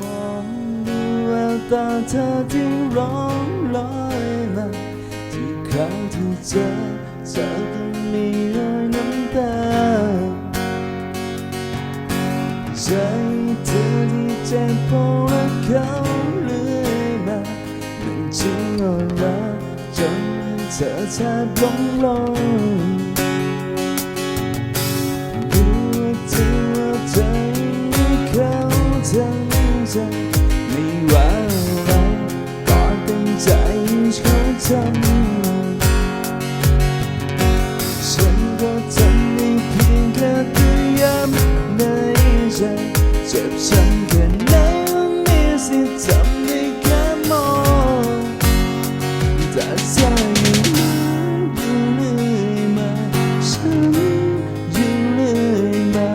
มองดูแววตาเธอที่ร้องลอยมาทุกครั้งที่เจอเธอก็มีรอยน้ำตาใจเธอที่เจ็บเพราะเขาเลื่อยมามันจริงอ่อนล้จนเธอแทบล้มลง ฉัแค่นั้นี้ทธิ์ำได้ค่มองแต่ใจมันยู่เรื่มาฉันยู่เรื่มา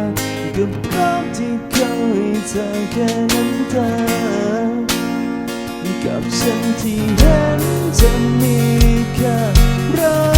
กับรักที่เขาให้เธอแค่น้ำตากับฉันที่เห็นจะมีแค่เรา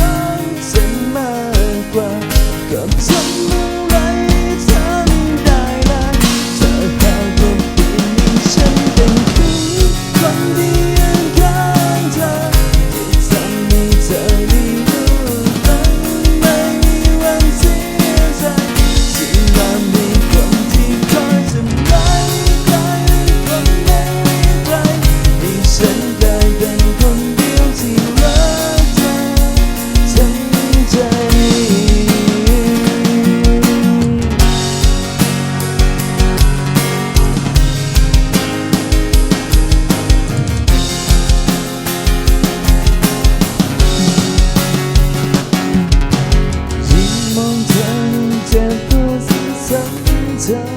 time.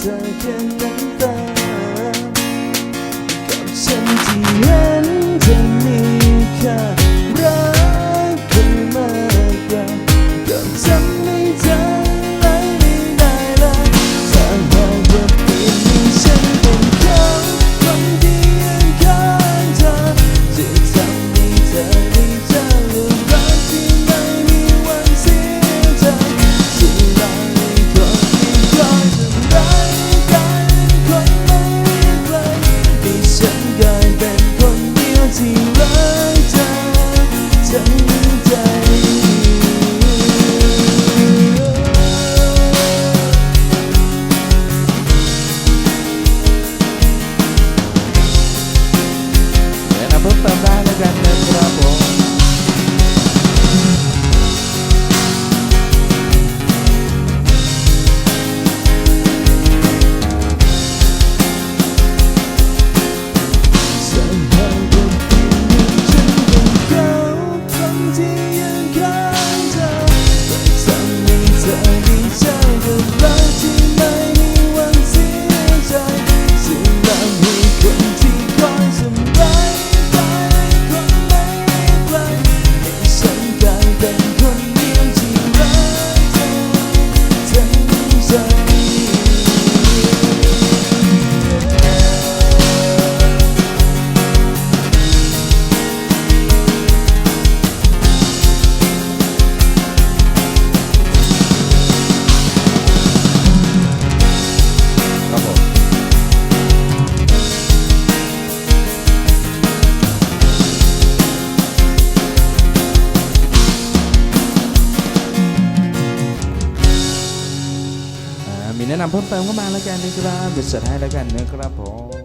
เธอแค่น้ำตากับฉันที่เห็น Don't นำเพิ่มเติมก็มาแล้วกันนะครับเดี๋ยวจัดให้แล้วกันนะครับผม